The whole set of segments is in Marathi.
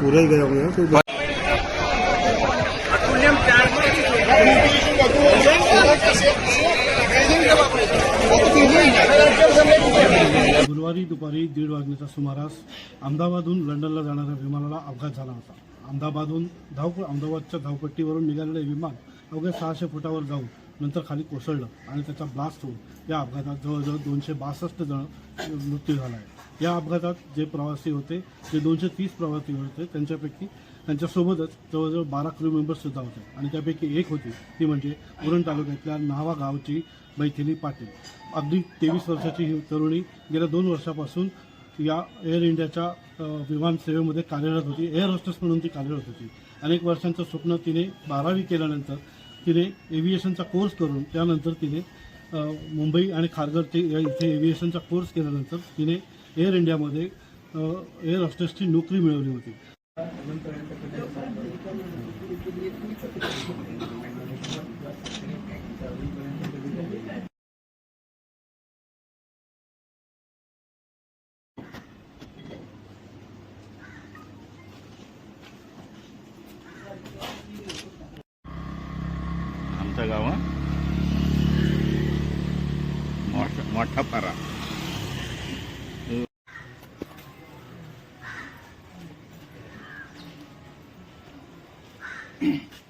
पूरा ही गया हुआ है गुरुवारी दुपारी दीड वाजण्याच्या सुमारास अहमदाबादहून लंडनला जाणाऱ्या विमानाला अपघात झाला होता. अहमदाबादहून धावप अहमदाबादच्या धावपट्टीवरून निघालेलं विमान अवघ्या सहाशे फुटावर जाऊन नंतर खाली कोसळलं आणि त्याचा ब्लास्ट होऊन या अपघातात जवळजवळ दोनशे बासष्ट जण मृत्यू झाला. आहे या अपघातात जे प्रवासी होते जे दोनशे तीस प्रवासी होते त्यांच्यापैकी त्यांच्यासोबतच जवळजवळ बारा क्रू मेंबर्ससुद्धा होते. आणि त्यापैकी एक होती ती म्हणजे उरण तालुक्यातल्या नावा गावची मैथिली पाटील. अगदी तेवीस वर्षाची ही तरुणी गेल्या दोन वर्षापासून या एअर इंडियाच्या विमान सेवेमध्ये कार्यरत होती. एअर होस्टेस म्हणून ती कार्यरत होती. अनेक वर्षांचं स्वप्न तिने बारावी केल्यानंतर तिने एव्हिएशनचा कोर्स करून त्यानंतर तिने मुंबई आणि खारघरचे या इथे एव्हिएशनचा कोर्स केल्यानंतर तिने एअर इंडियामध्ये एअर होस्टेसची नोकरी मिळवली होती. आमचं गाव हं? मोठा मोठा Mm-hmm.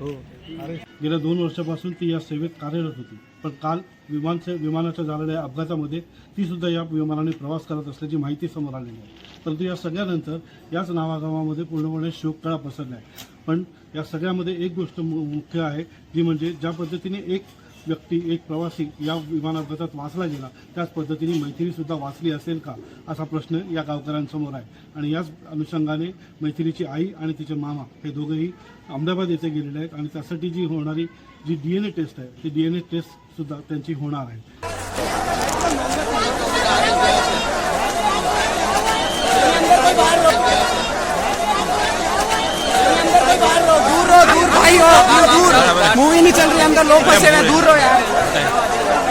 हो गेल्या दोन वर्षापासून ती या सेवेत कार्यरत होती. पण काल विमान विमानाच्या झालेल्या अपघातामध्ये ती सुद्धा या विमानाने प्रवास करत असल्याची माहिती समोर आलेली आहे. परंतु या सगळ्यानंतर याच नावागावामध्ये पूर्णपणे शोककळा पसरला आहे. पण या सगळ्यामध्ये एक गोष्ट मुख्य आहे जी म्हणजे ज्या पद्धतीने एक व्यक्ती एक प्रवासी या विमान अपघातात वाचला गेला. त्याच पद्धतीने मैथिली वाचली असेल का? असा प्रश्न या गावकऱ्यांसमोर आहे. आणि याच अनुषंगाने मैथिलीची आई आणि तिचे मामा हे दोघेही अहमदाबाद येथे गेलेले आहेत. आणि त्यासाठी जी होणारी जी डी एन ए टेस्ट आहे ती डी एन ए टेस्टसुद्धा त्यांची होणार आहे दूर रहो दूर भाई हो दूर दूर मूवी नहीं चल रही अंदर लोग फंसे हुए दूर रहो यार